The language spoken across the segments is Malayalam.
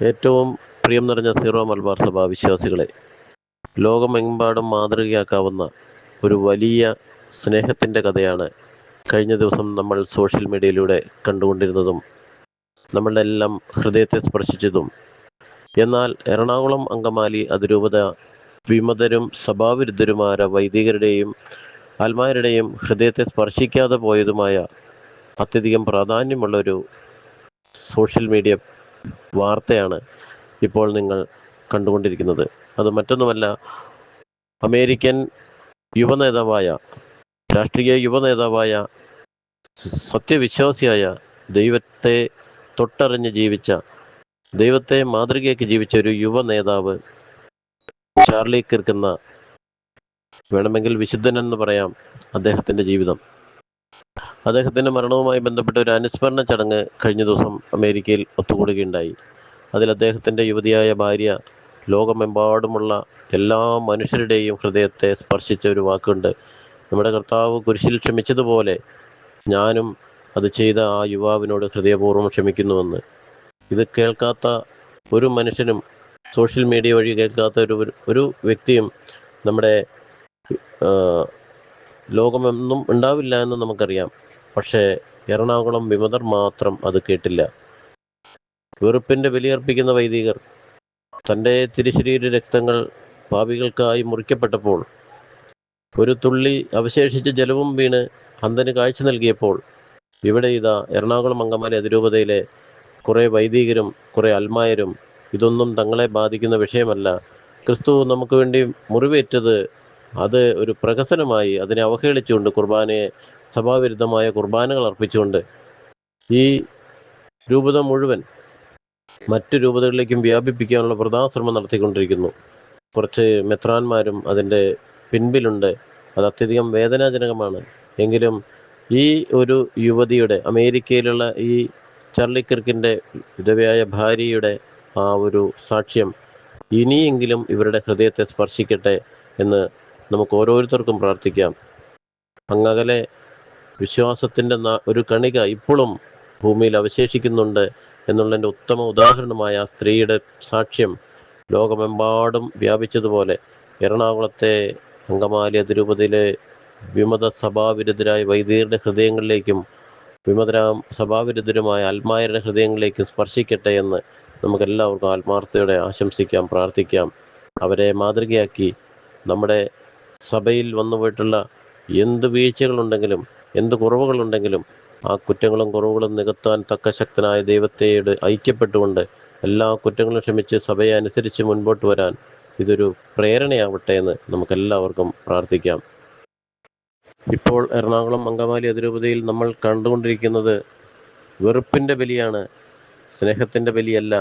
ഏറ്റവും പ്രിയം നിറഞ്ഞ സീറോ മലബാർ സഭ വിശ്വാസികളെ ലോകമെമ്പാടും മാതൃകയാക്കാവുന്ന ഒരു വലിയ സ്നേഹത്തിന്റെ കഥയാണ് കഴിഞ്ഞ ദിവസം നമ്മൾ സോഷ്യൽ മീഡിയയിലൂടെ കണ്ടുകൊണ്ടിരുന്നതും നമ്മളുടെ എല്ലാം ഹൃദയത്തെ സ്പർശിച്ചതും. എന്നാൽ എറണാകുളം അങ്കമാലി അതിരൂപത വിമതരും സഭാവിരുദ്ധരുമായ വൈദികരുടെയും ആത്മാരുടെയും ഹൃദയത്തെ സ്പർശിക്കാതെ പോയതുമായ അത്യധികം പ്രാധാന്യമുള്ളൊരു സോഷ്യൽ മീഡിയ വാർത്തയാണ് ഇപ്പോൾ നിങ്ങൾ കണ്ടുകൊണ്ടിരിക്കുന്നത്. അത് മറ്റൊന്നുമല്ല അമേരിക്കൻ യുവനേതാവായ രാഷ്ട്രീയ യുവനേതാവായ സത്യവിശ്വാസിയായ ദൈവത്തെ തൊട്ടറിഞ്ഞ് ജീവിച്ച ദൈവത്തെ മാതൃകയാക്കി ജീവിച്ച ഒരു യുവ നേതാവ് ചാർലി കിർക്കുന്ന വേണമെങ്കിൽ വിശുദ്ധനെന്ന് പറയാം അദ്ദേഹത്തിന്റെ ജീവിതം. അദ്ദേഹത്തിന്റെ മരണവുമായി ബന്ധപ്പെട്ട ഒരു അനുസ്മരണ ചടങ്ങ് കഴിഞ്ഞ ദിവസം അമേരിക്കയിൽ ഒത്തുകൂടുകയുണ്ടായി. അതിൽ അദ്ദേഹത്തിന്റെ യുവതിയായ ഭാര്യ ലോകമെമ്പാടുമുള്ള എല്ലാ മനുഷ്യരുടെയും ഹൃദയത്തെ സ്പർശിച്ച ഒരു വാക്കുണ്ട്. നമ്മുടെ കർത്താവ് കുരിശിൽ ക്ഷമിച്ചതുപോലെ ഞാനും അത് ചെയ്ത ആ യുവാവിനോട് ഹൃദയപൂർവം ക്ഷമിക്കുന്നുവെന്ന്. ഇത് കേൾക്കാത്ത ഒരു മനുഷ്യനും സോഷ്യൽ മീഡിയ വഴി കേൾക്കാത്ത ഒരു ഒരു വ്യക്തിയും നമ്മുടെ ലോകമെന്നും ഉണ്ടാവില്ല എന്ന് നമുക്കറിയാം. പക്ഷേ എറണാകുളം വിമതർ മാത്രം അത് കേട്ടില്ല. വെറുപ്പിന്റെ ബലിയർപ്പിക്കുന്ന വൈദികർ തന്റെ തിരുശരീര രക്തങ്ങൾ പാപികൾക്കായി മുറിക്കപ്പെട്ടപ്പോൾ ഒരു തുള്ളി അവശേഷിച്ച ജലവും വീണ് അന്തന് കാഴ്ച നൽകിയപ്പോൾ ഇവിടെ ഇതാ എറണാകുളം അങ്കമാലി അതിരൂപതയിലെ കുറെ വൈദികരും കുറെ അൽമായരും ഇതൊന്നും തങ്ങളെ ബാധിക്കുന്ന വിഷയമല്ല. ക്രിസ്തു നമുക്ക് വേണ്ടി മുറിവേറ്റത് അത് ഒരു പ്രഹസനമായി അതിനെ അവഹേളിച്ചുകൊണ്ട് കുർബാനയെ സഭാവിരുദ്ധമായ കുർബാനകൾ അർപ്പിച്ചുകൊണ്ട് ഈ രൂപത മുഴുവൻ മറ്റു രൂപതകളിലേക്കും വ്യാപിപ്പിക്കാനുള്ള വൃതാശ്രമം നടത്തിക്കൊണ്ടിരിക്കുന്നു. കുറച്ച് മെത്രാന്മാരും അതിന്റെ പിൻപിലുണ്ട്. അത് അത്യധികം വേദനാജനകമാണ്. എങ്കിലും ഈ ഒരു യുവതിയുടെ അമേരിക്കയിലുള്ള ഈ ചാർലി കിർക്കിന്റെ വിധവയായ ഭാര്യയുടെ ആ ഒരു സാക്ഷ്യം ഇനിയെങ്കിലും ഇവരുടെ ഹൃദയത്തെ സ്പർശിക്കട്ടെ എന്ന് നമുക്ക് ഓരോരുത്തർക്കും പ്രാർത്ഥിക്കാം. അങ്ങകലെ വിശ്വാസത്തിന്റെ ഒരു കണിക ഇപ്പോഴും ഭൂമിയിൽ അവശേഷിക്കുന്നുണ്ട് എന്നുള്ളതിന്റെ ഉത്തമ ഉദാഹരണമായ ആ സ്ത്രീയുടെ സാക്ഷ്യം ലോകമെമ്പാടും വ്യാപിച്ചതുപോലെ എറണാകുളത്തെ അങ്കമാലി അതിരൂപതയിലെ വിമത സഭാവിരുദ്ധരായ വൈദികരുടെ ഹൃദയങ്ങളിലേക്കും വിമതരാം സഭാവിരുദ്ധരുമായ ആത്മാരുടെ ഹൃദയങ്ങളിലേക്കും സ്പർശിക്കട്ടെ എന്ന് നമുക്കെല്ലാവർക്കും ആത്മാർത്ഥയോടെ ആശംസിക്കാം പ്രാർത്ഥിക്കാം. അവരെ മാതൃകയാക്കി നമ്മുടെ സഭയിൽ വന്നുപോയിട്ടുള്ള എന്ത് വീഴ്ചകളുണ്ടെങ്കിലും എന്ത് കുറവുകളുണ്ടെങ്കിലും ആ കുറ്റങ്ങളും കുറവുകളും നികത്താൻ തക്ക ശക്തനായ ദൈവത്തെയോട് ഐക്യപ്പെട്ടുകൊണ്ട് എല്ലാ കുറ്റങ്ങളും ക്ഷമിച്ച് സഭയെ അനുസരിച്ച് മുൻപോട്ട് വരാൻ ഇതൊരു പ്രേരണയാവട്ടെ എന്ന് നമുക്കെല്ലാവർക്കും പ്രാർത്ഥിക്കാം. ഇപ്പോൾ എറണാകുളം അങ്കമാലി അതിരൂപതയിൽ നമ്മൾ കണ്ടുകൊണ്ടിരിക്കുന്നത് വെറുപ്പിന്റെ ബലിയാണ് സ്നേഹത്തിന്റെ ബലിയല്ല.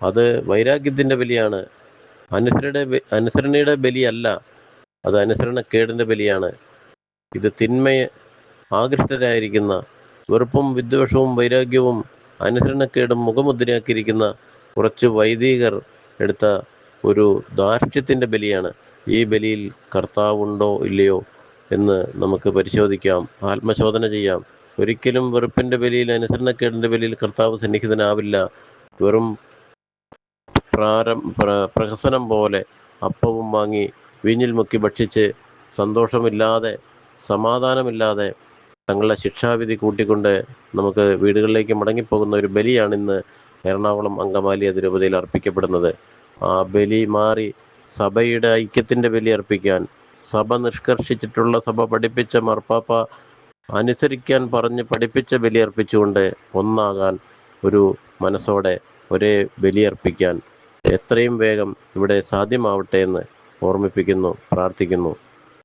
അത് വൈരാഗ്യത്തിന്റെ ബലിയാണ്. അനുസരണയുടെ അനുസരണയുടെ ബലിയല്ല. അത് അനുസരണക്കേടിന്റെ ബലിയാണ്. ഇത് തിന്മയെ ആകൃഷ്ടരായിരിക്കുന്ന വെറുപ്പും വിദ്വേഷവും വൈരാഗ്യവും അനുസരണക്കേടും മുഖമുദ്രയാക്കിയിരിക്കുന്ന കുറച്ച് വൈദികർ എടുത്ത ഒരു ധാർഷ്ട്യത്തിന്റെ ബലിയാണ്. ഈ ബലിയിൽ കർത്താവുണ്ടോ ഇല്ലയോ എന്ന് നമുക്ക് പരിശോധിക്കാം ആത്മശോധന ചെയ്യാം. ഒരിക്കലും വെറുപ്പിന്റെ ബലിയിൽ അനുസരണക്കേടിന്റെ ബലിയിൽ കർത്താവ് സന്നിഹിതനാവില്ല. വെറും പ്രാരം പ്രഹസനം പോലെ അപ്പവും വാങ്ങി വീഞ്ഞിൽ മുക്കി ഭക്ഷിച്ച് സന്തോഷമില്ലാതെ സമാധാനമില്ലാതെ തങ്ങളുടെ ശിക്ഷാവിധി കൂട്ടിക്കൊണ്ട് നമുക്ക് വീടുകളിലേക്ക് മടങ്ങിപ്പോകുന്ന ഒരു ബലിയാണ് ഇന്ന് എറണാകുളം അങ്കമാലി അതിരൂപതയിൽ അർപ്പിക്കപ്പെടുന്നത്. ആ ബലി മാറി സഭയുടെ ഐക്യത്തിന്റെ ബലി അർപ്പിക്കാൻ സഭ നിഷ്കർഷിച്ചിട്ടുള്ള സഭ പഠിപ്പിച്ച മാർപ്പാപ്പ അനുസരിക്കാൻ പറഞ്ഞ് പഠിപ്പിച്ച ബലി അർപ്പിച്ചുകൊണ്ട് ഒന്നാകാൻ ഒരു മനസ്സോടെ ഒരേ ബലിയർപ്പിക്കാൻ എത്രയും വേഗം ഇവിടെ സാധ്യമാവട്ടെ എന്ന് ഓർമ്മിപ്പിക്കുന്നു പ്രാർത്ഥിക്കുന്നു.